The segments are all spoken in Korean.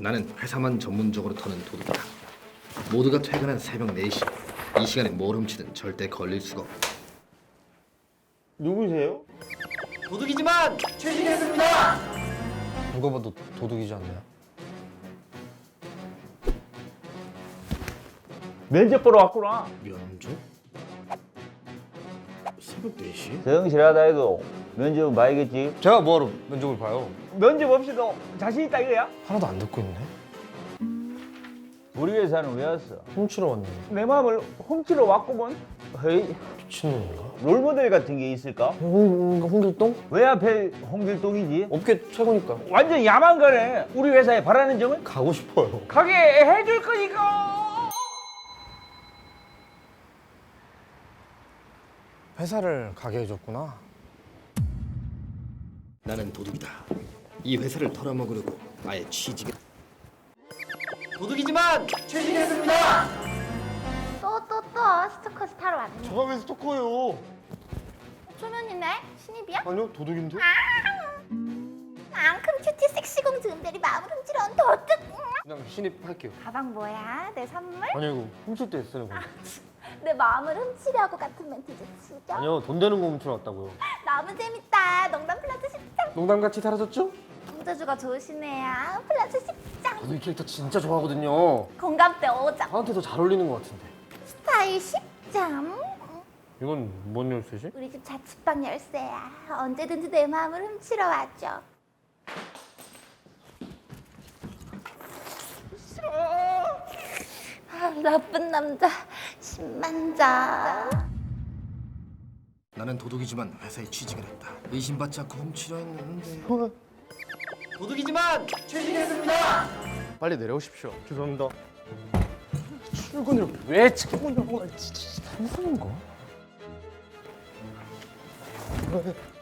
나는 회사만 전문적으로 터는 도둑이다. 모두가 퇴근한 새벽 4시. 이 시간에 뭘 훔치든 절대 걸릴 수가 없다. 누구세요? 도둑이지만 최신했습니다. 누가 봐도 도둑이지 않나요? 면접 보러 왔구나. 면접? 새벽 4시? 정실하다 해도 면접은 봐야겠지. 제가 뭐하러 면접을 봐요? 면접 없이도 자신 있다 이거야? 하나도 안 듣고 있네. 우리 회사는 왜 왔어? 훔치러 왔네. 내 마음을 훔치러 왔구먼. 헤이, 미친놈인가? 롤모델 같은 게 있을까? 홍, 홍길동? 왜 앞에 홍길동이지? 업계 최고니까. 완전 야만 거네. 우리 회사에 바라는 점은 가고 싶어요. 가게 해줄 거니까. 회사를 가게 해줬구나. 나는 도둑이다. 이 회사를 털어먹으려고 아예 취직을. 도둑이지만 최신했습니다. 또 또 또 스토커 스 타러 왔네. 제가 왜 스토커예요? 초면이네? 신입이야? 아니요, 도둑인데? 앙큼 큐티 섹시 공주 은별이 마음을 훔치러 온 도둑. 그냥 신입 할게요. 가방 뭐야? 내 선물? 아니요, 이거 훔칠 때 쓰는 거. 내 마음을 훔치려고 같은 멘트지 치죠? 아니요, 돈 되는 거 훔치러 왔다고요. 너무 재밌다. 농담 플러스 10장. 농담같이 사라졌죠? 공자주가 좋으시네요. 플러스 10장. 저도 이 캐릭터 진짜 좋아하거든요. 공감대 5장. 저한테 더 잘 어울리는 것 같은데. 스타일 10장. 이건 뭔 열쇠지? 우리 집 자취방 열쇠야. 언제든지 내 마음을 훔치러 와줘. 아, 나쁜 남자 10만자. 나는 도둑이지만 회사에 취직을 했다. 의심받지 않고 훔치려 했는데. 도둑이지만 최신했습니다. 빨리 내려오십시오. 죄송합니다. 출근을 왜 참으냐고 진짜 무서운 거?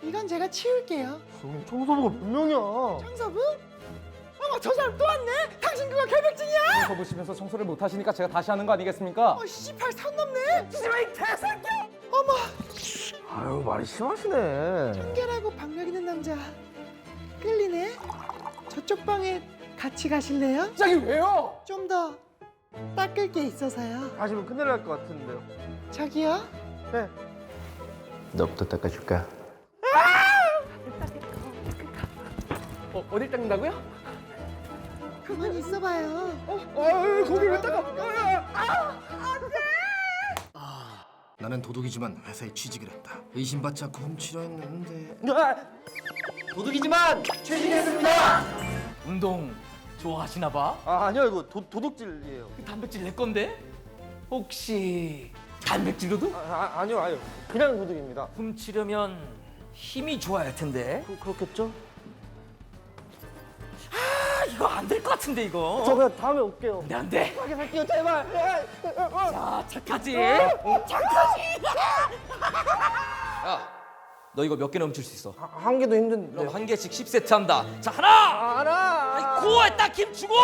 이건 제가 치울게요. 여기 청소부가 몇 명이야? 청소부? 어머 저 사람 또 왔네? 당신 그거 결백증이야? 서 보시면서 청소를 못 하시니까 제가 다시 하는 거 아니겠습니까? 어 씨발 선 넘네. 지마 이 개새끼. 어머 아유 말이 심하시네. 청결하고 박력 있는 남자 끌리네. 저쪽 방에 같이 가실래요? 갑자기 왜요? 좀 더 닦을 게 있어서요. 가시면 큰일 날 것 같은데요. 저기요. 너부터 닦아줄까? 어, 어딜 닦는다고요? 가만 있어봐요. 아유 거기 왜 닦아? 나는 도둑이지만 회사에 취직을 했다. 의심받지 않고 훔치려 했는데. 도둑이지만 최신했습니다. 운동 좋아하시나 봐? 아 아니요 이거 도, 도둑질이에요. 단백질 내 건데? 혹시 단백질로도? 아, 아 아니요 아니요 그냥 도둑입니다. 훔치려면 힘이 좋아야 할 텐데 그, 그렇겠죠? 아 이거 안 될 것 같은데 이거 저 그냥 다음에 올게요. 안돼 안돼 하게 살게요 제발. 자 착하지 착하지 야 너 이거 몇 개나 훔칠 수 있어? 아, 한 개도 힘든데. 그럼 한 개씩 10세트 한다 자 하나 아, 하나. 아이, 코어에 딱 힘 주고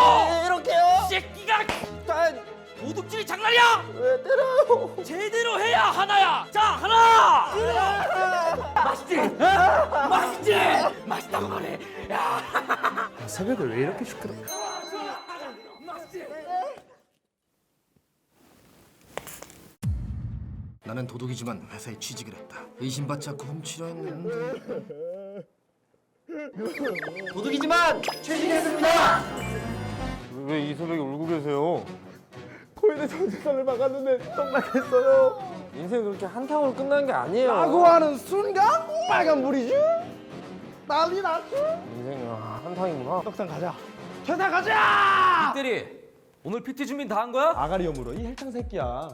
이렇게요. 이 새끼가 아, 도둑질이 장난이야 왜 때려요? 제대로 해야 하나야. 자 하나. 맛있지? 맛있지? 맛있다고 말해. 야. 새벽에 왜 이렇게 시끄러? 맛있지? 나는 도둑이지만 회사에 취직을 했다. 의심받지 않고 훔치려 했는데. 도둑이지만 최신했습니다. 왜이 새벽에 울고 계세요? 코인에 정신살을 막았는데 떡락했어요. 인생 그렇게 한탕으로 끝나는 게 아니에요. 라고 하는 순간 빨간 불이죠. 난리 났죠. 인생은 한탕이구나. 떡상 가자. 회사 가자. 대리 오늘 PT 준비 다 한 거야? 아가리 염으로 이 헬창 새끼야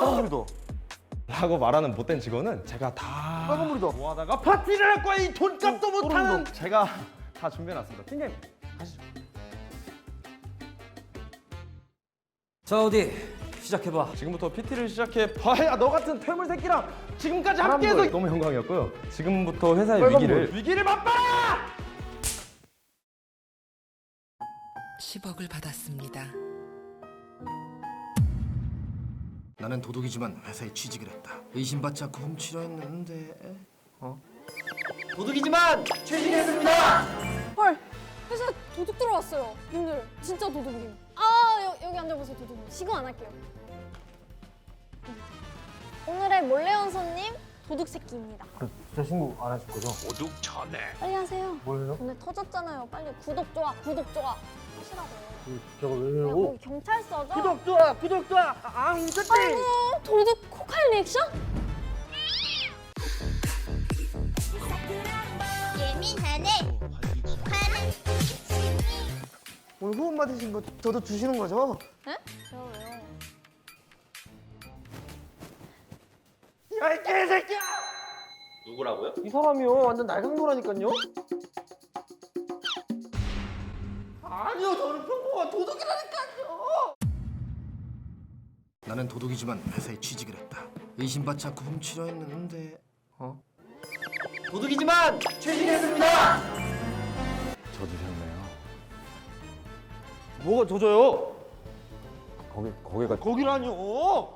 사람들도 라고 말하는 못된 직원은 제가 다 빨간 불이다. 모아다가 파티를 할 거야 이 돈값도 못하는 제가 다 준비해놨습니다 팀장님 가시죠 자 어디 시작해봐. 지금부터 PT를 시작해 봐야 너 같은 퇴물 새끼랑 지금까지 함께해서 너무 영광이었고요 지금부터 회사의 빨간불. 위기를 위기를 맛봐라 10억을 받았습니다. 나는 도둑이지만 회사에 취직을 했다. 의심받지 않고 훔치려 했는데. 어? 도둑이지만 최신했습니다. 헐, 회사 도둑 들어왔어. 왔어요. 님들 진짜 도둑님. 아 여, 여기 앉아보세요 도둑님. 시공 안 할게요. 오늘의 몰래 온 손님 도둑 새끼입니다. 진짜 신고 안 하실 거죠? 빨리 하세요. 뭐예요? 오늘 터졌잖아요. 빨리 구독 좋아 구독 좋아 하시라고요. 저거 왜 야, 거기 경찰서죠? 구독 좋아 구독 좋아 아 인터넷 아이고 도둑 코칼 리액션? 후원 받으신 거 저도 주시는 거죠? 네? 제가 왜요? 야이 개새끼야 이 사람이요 완전 날강도라니까요? 아니요 저는 평범한 도둑이라니까요 나는 도둑이지만 회사에 취직을 했다. 의심받지 않고 훔치려 했는데 어? 도둑이지만 취직했습니다 뭐가 젖어요? 거기 거기가 거기라뇨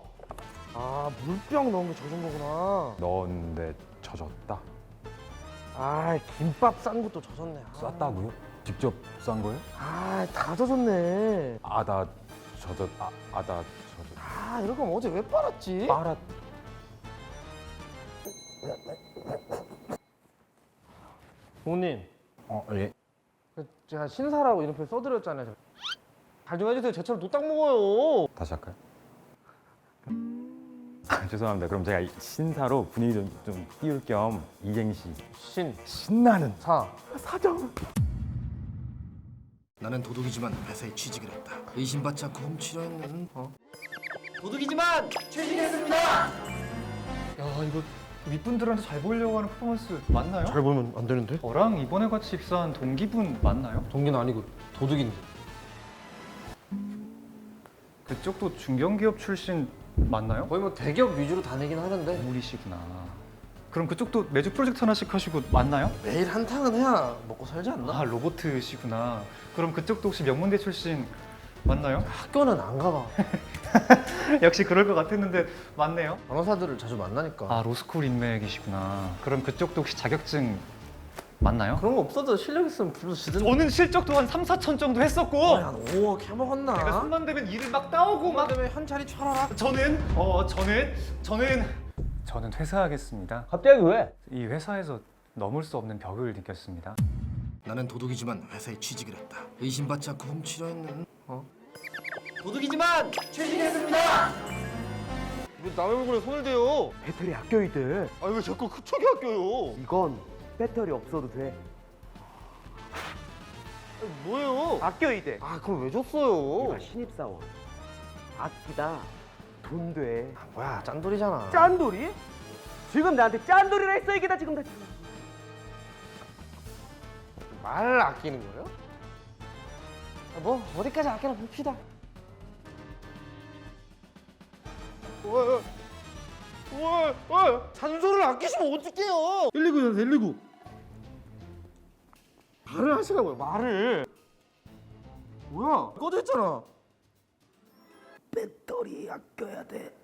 아 물병 넣은 게 젖은 거구나 넣었는데 젖었다. 아 김밥 싼 것도 젖었네 아. 쌌다고요? 직접 싼 거예요? 아다 젖었네 아다 젖었 아 아다 젖었. 아 이럴 거면 어제 왜 빨았지? 빨아 부모님 어 예. 그 제가 신사라고 이름표 써드렸잖아요 잘좀 해주세요 제처럼 노딱 먹어요 다시 할까요? 아, 죄송합니다. 그럼 제가 이 신사로 분위기 좀, 좀 띄울 겸 이행시 신 신나는 사 나는 도둑이지만 회사에 취직을 했다. 의심받지 않고 훔치려 했는데 어? 도둑이지만 취직했습니다 야 이거 윗분들한테 잘 보이려고 하는 퍼포먼스 맞나요? 잘 보면 안 되는데? 저랑 이번에 같이 입사한 동기분 맞나요? 동기는 아니고 도둑인데 그쪽도 중견기업 출신 맞나요? 거의 뭐 대기업 위주로 다니긴 하는데 우리시구나. 그럼 그쪽도 매주 프로젝트 하나씩 하시고 맞나요? 매일 한탕은 해야 먹고 살지 않나? 아 로보트시구나. 그럼 그쪽도 혹시 명문대 출신 맞나요? 학교는 안 가봐 역시 그럴 것 같았는데 맞네요. 변호사들을 자주 만나니까 아 로스쿨 인맥이시구나. 그럼 그쪽도 혹시 자격증 맞나요? 그런 거 없어도 실력 있으면 불러주든 저는 실적도 한 3, 4천 정도 했었고 한 5억 해먹었나? 내가 손만 대면 일을 막 따오고 막 때문에 현찰이 쳐라 저는 어 저는 저는 저는 퇴사하겠습니다. 갑자기 왜? 이 회사에서 넘을 수 없는 벽을 느꼈습니다. 나는 도둑이지만 회사에 취직을 했다. 의심받지 않고 훔치려 했는데 어? 도둑이지만 취직했습니다 왜 남의 얼굴에 손을 대요? 배터리 아껴야 돼. 아왜 자꾸 그쪽에 아껴요? 이건 배터리 없어도 돼. 뭐예요? 아껴야 돼. 아 그럼 왜 줬어요? 이거 신입사원. 아끼다 돈 돼. 뭐야 짠돌이잖아 짠돌이? 지금 나한테 짠돌이라 했어 이게 다 지금 다. 말 아끼는 거예요? 아, 뭐 어디까지 아끼나 봅시다 왜? 왜? 왜? 잔소리를 아끼시면 어떡해요 119요 119 말을 하시라고요 말을. 뭐야? 꺼져 있잖아. 배터리 아껴야 돼.